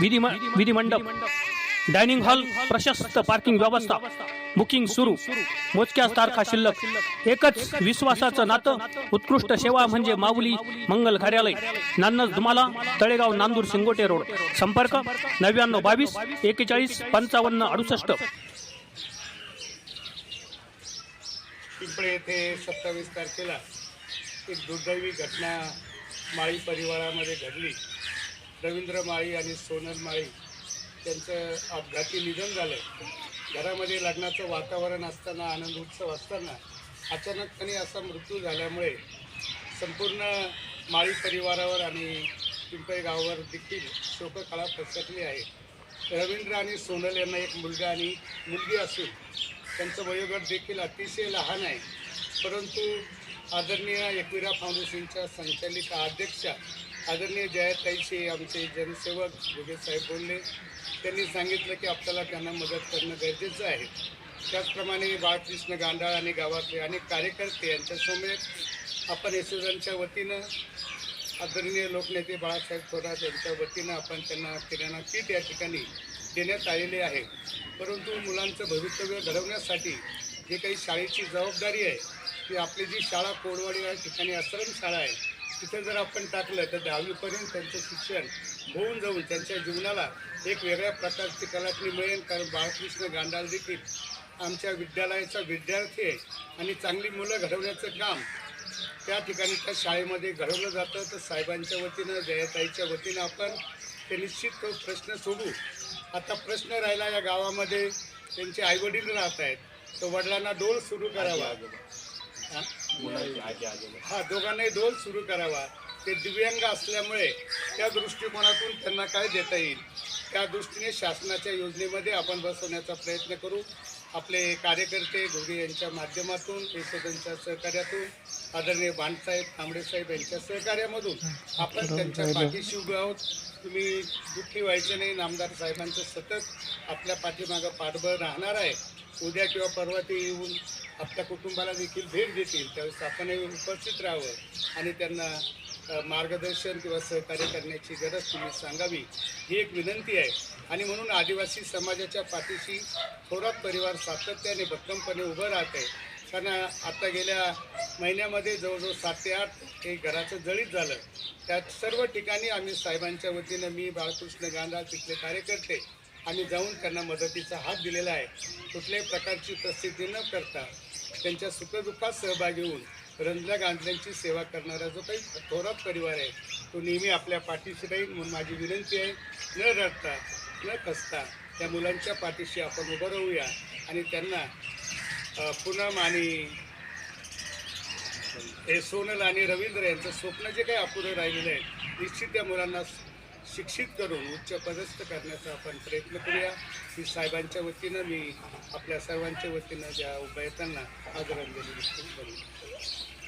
विधी विधिमंडप dining hall प्रशस्त पार्किंग व्यवस्था बुकिंग सुरू मोजक्याच तारखा शिल्लक एकच विश्वासाचं नातं उत्कृष्ट सेवा म्हणजे माऊली मंगल कार्यालय नान्नज धुमाला तळेगाव नांदूर शिंगोटे रोड. संपर्क नव्याण्णव बावीस एकेचाळीस पंचावन्न अडुसष्ट. पिंपळे येथे सत्तावीस तारखेला एक दुर्दैवी घटना माळी परिवारामध्ये घडली. रवींद्र माळी आणि सोनल माळी त्यांचं अपघाती निधन झालं. घरामध्ये लग्नाचं वातावरण असताना आनंद उत्सव असताना अचानकपणे असा मृत्यू झाल्यामुळे संपूर्ण माळी परिवारावर आणि पिंपळे गावावर देखील शोककळा पसरली आहे. रवींद्र आणि सोनल यांना एक मुलगा आणि मुलगी असून त्यांचं वयोगट देखील अतिशय लहान आहे. परंतु आदरणीय एकविरा फाउंडेशनच्या संचालिका अध्यक्षा आदरणीय जयाताईशी आमचे जनसेवक जोगे साहेब बोलले. त्यांनी सांगितलं की आपल्याला त्यांना मदत करणं गरजेचं आहे. त्याचप्रमाणे बाळकृष्ण गांडाळ आणि गावातले अनेक कार्यकर्ते यांच्यासमवेत आपण एसोजनच्या वतीनं आदरणीय लोकनेते बाळासाहेब थोरात यांच्या वतीनं आपण त्यांना किराणा किट या ठिकाणी देण्यात आलेले आहे. परंतु मुलांचं भवितव्य घडवण्यासाठी जे काही शाळेची जबाबदारी आहे ती आपली जी शाळा कोडवाडी या ठिकाणी आश्रम शाळा आहे तिथं जर आपण टाकलं तर दहावीपर्यंत त्यांचं शिक्षण होऊन जाऊन त्यांच्या जीवनाला एक वेगळ्या प्रकारची कलाटणी मिळेल. कारण बाळकृष्ण गांडाल देखील आमच्या विद्यालयाचा विद्यार्थी आहे आणि चांगली मुलं घडवण्याचं काम त्या ठिकाणी त्या शाळेमध्ये घडवलं जातं. तर साहेबांच्या वतीनं जयताईच्या वतीनं आपण ते निश्चित तो प्रश्न सोडू. आता प्रश्न राहिला या गावामध्ये. त्यांचे आईवडील राहत आहेत. तर वडिलांना डोल सुरू करावा. हा? दोघांनाही डोल सुरू करावा. ते दिव्यांग असल्यामुळे त्या दृष्टिकोनातून त्यांना काय देता येईल? त्या दृष्टीने शासनाच्या योजनेमध्ये आपण बसवण्याचा प्रयत्न करू. आपले कार्यकर्ते घोगे यांच्या माध्यमातून सदनच्या सहकार्यातून आदरणीय बाणसाहेब तांबडेसाहेब यांच्या सहकार्यामधून आपण त्यांच्या पाठीशी उभे आहोत. तुम्ही दुःखी व्हायचं नाही. नामदार साहेबांचं सतत आपल्या पाठीमागं पाठबळ राहणार आहे. उद्या किंवा परवा ते येऊन आपल्या कुटुंबाला देखील भेट देतील. त्यावेळेस आपणही उपस्थित राहावं आणि त्यांना मार्गदर्शन किंवा सहकार्य करण्याची गरज तुम्ही सांगावी ही एक विनंती आहे. आणि म्हणून आदिवासी समाजाच्या पाठीशी थोरात परिवार सातत्याने भक्कमपणे उभं राहत आहे. कारण आता गेल्या महिन्यामध्ये जवळजवळ सात ते आठ हे घराचं जळीत झालं. त्यात सर्व ठिकाणी आम्ही साहेबांच्या वतीनं मी बाळकृष्ण गांधा तिथले कार्यकर्ते आम्ही जाऊन त्यांना मदतीचा हात दिलेला आहे. कुठल्याही प्रकारची प्रसिद्धी न करता त्यांच्या सुखदुःखात सहभागी होऊन रंजला गांधल्यांची सेवा करणारा जो काही थोरात परिवार आहे तो नेहमी आपल्या पाठीशी राहील म्हणून माझी विनंती आहे. न रडता न खसता त्या मुलांच्या पाठीशी आपण उभं राहूया आणि त्यांना पूनम आणि हे सोनल आणि रवींद्र यांचं स्वप्न जे काही अपुरं राहिलेलं आहे निश्चित त्या मुलांना शिक्षित करून उच्च पदस्थ करण्याचा आपण प्रयत्न करूया. ही साहेबांच्या वतीनं मी आपल्या सर्वांच्या वतीनं ज्या उभा आदरांजली व्यक्त करू